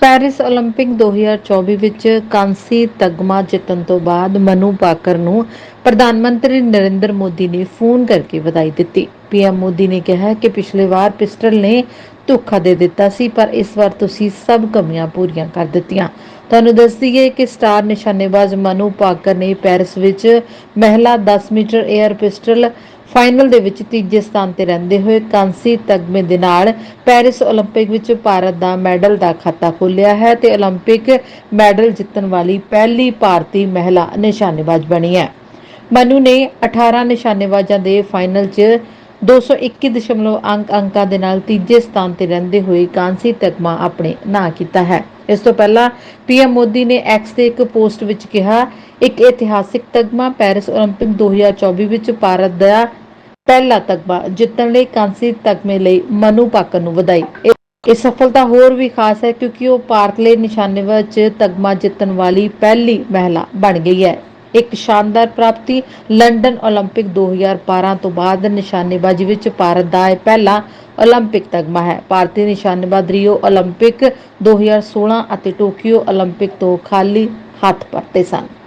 Paris 올림픽 2024 ਵਿੱਚ ਕਾਂਸੀ ਤਗਮਾ ਜਿੱਤਣ ਤੋਂ ਬਾਅਦ ਮਨੂ ਪਾਕਰ ਨੂੰ ਪ੍ਰਧਾਨ ਮੰਤਰੀ ਨਰਿੰਦਰ ਮੋਦੀ ਨੇ ਫੋਨ ਕਰਕੇ ਵਧਾਈ ਦਿੱਤੀ। ਪੀਐਮ ਮੋਦੀ ਨੇ ਕਿਹਾ ਕਿ ਪਿਛਲੇ ਵਾਰ ਪਿਸਟਲ ਨੇ ਧੋਖਾ ਦੇ ਦਿੱਤਾ ਸੀ, ਪਰ ਇਸ ਵਾਰ ਤੁਸੀਂ ਸਭ ਕਮੀਆਂ ਪੂਰੀਆਂ ਕਰ ਦਿੱਤੀਆਂ। ਤੁਹਾਨੂੰ ਦੱਸ ਦਈਏ ਕਿ ਸਟਾਰ ਨਿਸ਼ਾਨੇਬਾਜ਼ ਮਨੂ ਪਾਕਰ ਨੇ ਪੈਰਿਸ ਵਿੱਚ ਮਹਿਲਾ 10 ਮੀਟਰ 에ਅਰ ਪਿਸਟਲ ਫਾਈਨਲ ਦੇ ਵਿੱਚ ਤੀਜੇ ਸਥਾਨ ਤੇ ਰਹਿੰਦੇ ਹੋਏ ਕਾਂਸੀ ਤਗਮੇ ਦੇ ਨਾਲ ਪੈਰਿਸ 올림픽 ਵਿੱਚ ਭਾਰਤ ਦਾ ਮੈਡਲ ਦਾ ਖਾਤਾ ਖੋਲ੍ਹਿਆ ਹੈ ਤੇ 올림픽 ਮੈਡਲ ਜਿੱਤਣ ਵਾਲੀ ਪਹਿਲੀ ਭਾਰਤੀ ਮਹਿਲਾ ਨਿਸ਼ਾਨੇਬਾਜ਼ ਬਣੀ ਹੈ ਮਨੂ ਨੇ 18 ਨਿਸ਼ਾਨੇਬਾਜ਼ਾਂ ਦੇ ਫਾਈਨਲ 'ਚ 221 ਅੰਕ ਅੰਕਾਂ ਦੇ ਨਾਲ ਤੀਜੇ ਸਥਾਨ ਤੇ ਰਹਿੰਦੇ ਹੋਏ ਕਾਂਸੀ ਤਗਮਾ ਆਪਣੇ ਨਾਂ ਕੀਤਾ ਹੈ ਇਸ ਤੋਂ ਪਹਿਲਾਂ ਪੀਐਮ ਮੋਦੀ ਨੇ ਐਕਸ ਤੇ ਇੱਕ ਪੋਸਟ ਵਿੱਚ ਕਿਹਾ ਇੱਕ ਇਤਿਹਾਸਿਕ ਤਗਮਾ ਪੈਰਿਸ 올림픽 2024 ਵਿੱਚ ਭਾਰਤ ਦਾ ਪਹਿਲਾ ਤਗਮਾ ਜਿੱਤਣ ਲਈ ਕਾਂਸੀ ਤਗਮੇ ਲਈ ਮਨੂ ਪਾਕਰ ਨੂੰ ਵਧਾਈ ਇਹ ਇਹ ਸਫਲਤਾ ਹੋਰ ਵੀ ਖਾਸ ਹੈ ਕਿਉਂਕਿ ਉਹ ਭਾਰਤ ਲਈ ਨਿਸ਼ਾਨੇਬਾਜ਼ 'ਚ ਤਗਮਾ ਜਿੱਤਣ ਵਾਲੀ ਪਹਿਲੀ ਮਹਿਲਾ ਬਣ ਗਈ ਹੈ ਇੱਕ ਸ਼ਾਨਦਾਰ ਪ੍ਰਾਪਤੀ ਲੰਡਨ 올림픽 2012 ਤੋਂ ਬਾਅਦ ਨਿਸ਼ਾਨੇਬਾਜ਼ੀ ਵਿੱਚ ਭਾਰਤ ਦਾ ਇਹ ਪਹਿਲਾ 올림픽 ਤਗਮਾ ਹੈ ਭਾਰਤੀ ਨਿਸ਼ਾਨੇਬਾਜ਼ ਰੀਓ 올림픽 2016 ਅਤੇ ਟੋਕੀਓ 올림픽 ਤੋਂ ਖਾਲੀ ਹੱਥ ਪਰਤੇ ਸਨ